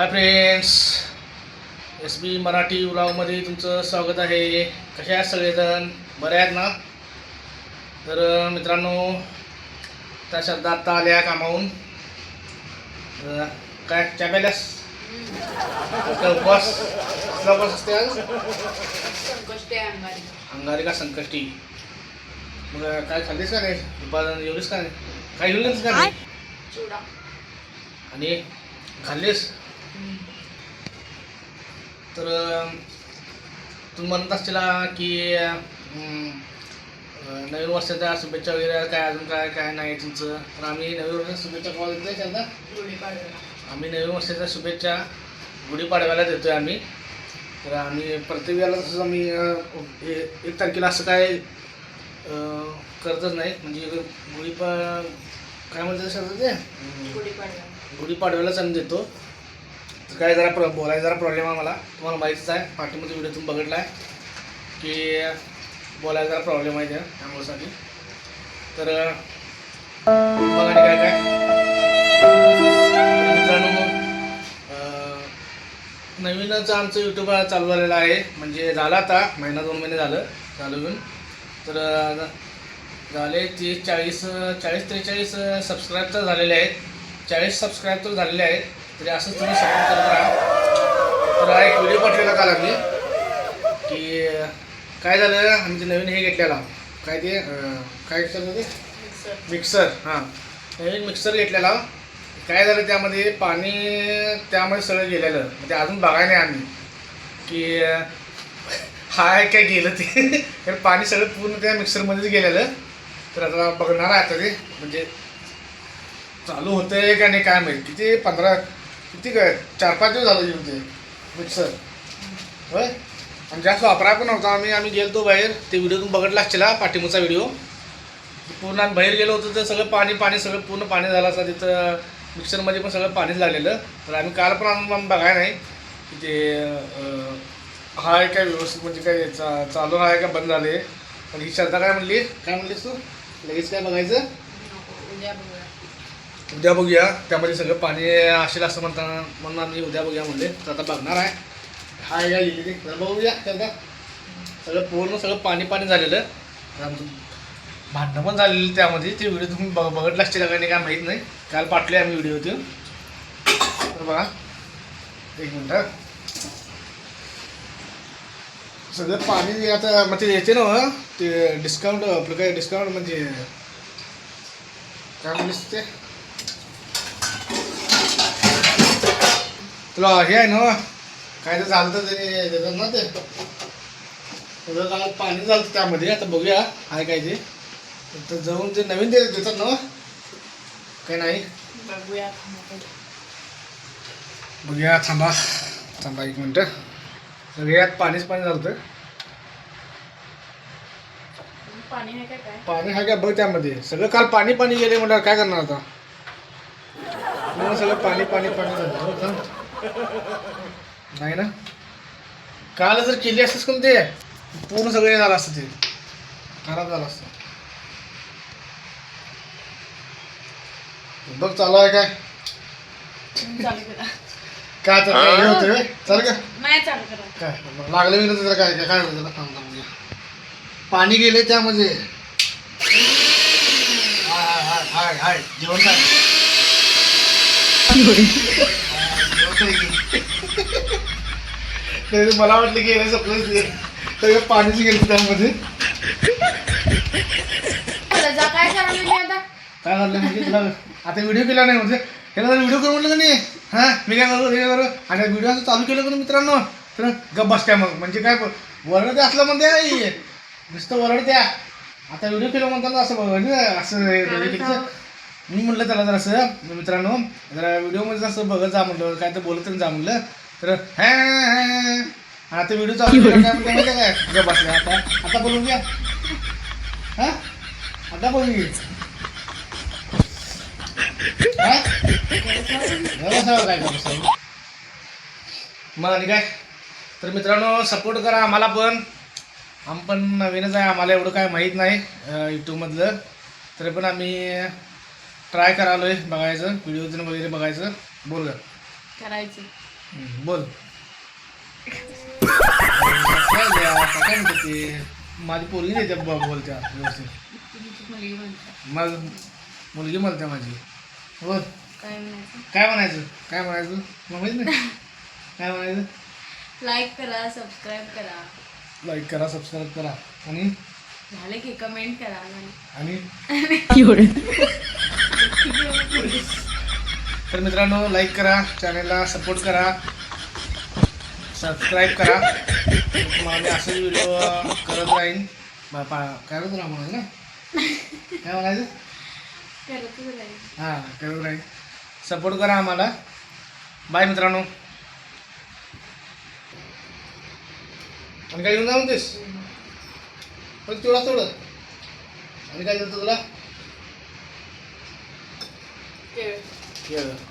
Hi friends S B Marathi व्लॉगमध्ये तुमचं स्वागत आहे. कसे आहेत सगळेजण? बरे आहेत ना? तर मित्रांनो त्या शब्दात आत्ता आल्या कामावून. अं, काय? चहा प्यायल्यास काय उपवास कसला उपवास असते आज अंगारी. अंगारी का संकष्टी? मग काय खाल्लीस का नाही? दुपार जेवलीस का नाही? काय जेवलीस का नाही? आणि खाल्लीस? तर तुम्ही म्हणत असतील की नवीन वर्षाच्या शुभेच्छा वगैरे काय अजून काय काय नाही तुमचं. तर आम्ही नवीन वर्षाच्या शुभेच्छा कॉल देतोय त्यांना. आम्ही नवीन वर्षाच्या शुभेच्छा गुढीपाडव्याला देतोय आम्ही. तर आम्ही प्रत्येक वेळेला तसंच आम्ही एक तारखेला असं काय करतच नाही. म्हणजे गुढीपा काय म्हणतात सर ते गुढीपाडव्यालाच आम्ही देतो. काय जरा प्र बोलायला जरा प्रॉब्लेम आहे मला. तुम्हाला माहितीच आहे पाठीमध्ये व्हिडिओ तुम्ही बघितला आहे की बोलायला जरा प्रॉब्लेम आहे त्या त्यामुळेसाठी. तर बघा काय काय. मित्रांनो नवीनच आमचं यूट्यूब चालू झालेलं आहे. म्हणजे झालं आता महिना दोन महिने झालं चालू घेऊन तर झाले तीस चाळीस चाळीस त्रेचाळीस सबस्क्राईब तर झालेले आहेत. चाळीस सबस्क्राईब तर झालेले आहेत. तरी असंच तुम्ही सपोर्ट करत राहा. तर हा एक व्हिडिओ पाठवलेला काल आम्ही की काय झालं आमचे नवीन हे घेतलेला. काय ते काय घेतलं ते मिक्सर हां. नवीन मिक्सर घेतलेला. काय झालं त्यामध्ये पाणी त्यामध्ये सगळं गेलेलं. म्हणजे ते अजून बघाय नाही आम्ही. की हाय काय गेलं ते? तर पाणी सगळं पूर्ण त्या मिक्सरमध्येच गेलेलं. तर आता बघणार आहे आता ते. म्हणजे चालू होतं आहे का नाही काय माहिती. किती? पंधरा किती काय? चार पाच दिवस झालं येऊन ते. मिक्सर. होय? आणि जास्त वापरा पण नव्हता आम्ही. आम्ही गेलतो बाहेर. ते व्हिडिओ तुम्ही बघितला असला पाठीमुचा व्हिडिओ. पूर्ण आम्ही बाहेर गेलो होतो तर सगळं पाणी पाणी सगळं पूर्ण पाणी झालं असं तिथं मिक्सरमध्ये पण सगळं पाणीच लागलेलं. तर आम्ही काल पण आम्ही बघाय नाही. की ते अं, आहे काय व्यवस्थित म्हणजे काय चा चालू आहे का बंद झाले पण ही श्रद्धा काय म्हणली? काय म्हणलीस तू? लगेच काय बघायचं? उद्या बघूया. त्यामध्ये सगळं पाणी असेल असं म्हणताना म्हणून आम्ही उद्या बघूया म्हणले. तर आता बघणार आहे. हाय या तर बघूया त्यांना सगळं पूर्ण सगळं पाणी पाणी झालेलं. तर आमचं भांडणं पण झालेलं त्यामध्ये. ते व्हिडिओ तुम्ही बघ बघत असतील का नाही काय माहीत नाही. काल पाठले आम्ही व्हिडिओ ते. तर बघा. एक मिनटं. सगळं पाणी आता मग ते येते ना ते डिस्काउंट आपलं काय डिस्काउंट म्हणजे काय म्हणलीस ते? तुला हे आहे ना काय तर झालं तर ते देतात ना ते पाणी झालं होतं त्यामध्ये आता बघूया आहे काय ते. तर जाऊन ते नवीन ते देतात ना काय नाही. बघूया थांबा थांबा एक मिनटं. सगळ्यात पाणीच पाणी झालं होतं पाणी आहे आहे का? बघ त्यामध्ये. सगळं काल पाणी पाणी गेले म्हटल्यावर काय करणार आता? सगळं पाणी पाणी पाणी झालं. हो? नाही ना? काल जर केली असतीस कोण ते पूर्ण सगळं झालं असतं ते. खराब झालं असतं. बघ चालू आहे काय? चालू काय हे होतं व्हय? चालेल का नाही चालू करा. काय? मग लागलं विलं तर काय? काय काय त्याला? थांब थांब बघूया. पाणी गेले त्यामध्ये. हाय हाय हाय हाय जेवण काय तरी मला वाटलं की हे सप्लायच तर पाणीच गेलं त्यामध्ये. जा काय करायला मी आता? काय झालं म्हणजे तुला आता व्हिडिओ केला नाही म्हणजे ह्याला जर व्हिडिओ करू म्हटलं का नाही? हां मी काय करू हे करू? आणि व्हिडिओ असं चालू केलं का नाही मित्रांनो? तर गप बस काय मग. म्हणजे काय वरड ते असलं म्हणते. नुसतं वरड द्या आता व्हिडिओ केलं म्हणताना असं बघ असं. मी म्हटलं त्याला जरासं मित्रांनो जरा व्हिडिओमध्ये असं बघत जा म्हटलं काय तर बोलत जा म्हटलं तर हॅ आता व्हिडिओ चालू काय म्हणते आहे काय आता आता बोलून घ्या. हां? आता बोलून घे. काय करतो मग आणि काय? तर मित्रांनो सपोर्ट करा आम्हाला पण. आम्ही पण नवीनच आहे आम्हाला एवढं काय माहीत नाही यूट्यूबमधलं तरी पण आम्ही ट्राय करालोय बघायचं. व्हिडिओ वगैरे बघायचं. बोल ग. करायचं. हम्म, बोल. काय द्या, आता काय म्हणतात ते? माझी पोरगी देते बोलत्या व्यवस्थित. तुमची मुलगी म्हणते मग मुलगी म्हणते माझी. बोल. काय म्हणायचं? काय म्हणायचं? काय म्हणायचं? मग माहीत नाही? काय म्हणायचं? लाईक करा सबस्क्राईब करा. लाईक करा सबस्क्राईब करा. आणि? झालं की कमेंट करा. आणि? आणि? तर मित्रांनो लाईक करा चॅनलला सपोर्ट करा. सबस्क्राईब करा. तुम्हाला असेच व्हिडिओ करत राहीन. बापा करत राहा म्हणून ना? काय म्हणायचं? हां करत राहीन. सपोर्ट करा आम्हाला. बाय मित्रांनो. आणि काय घेऊन जा म्हणतेस? पण तेवढा तेवढं आणि काय देतं तुला? here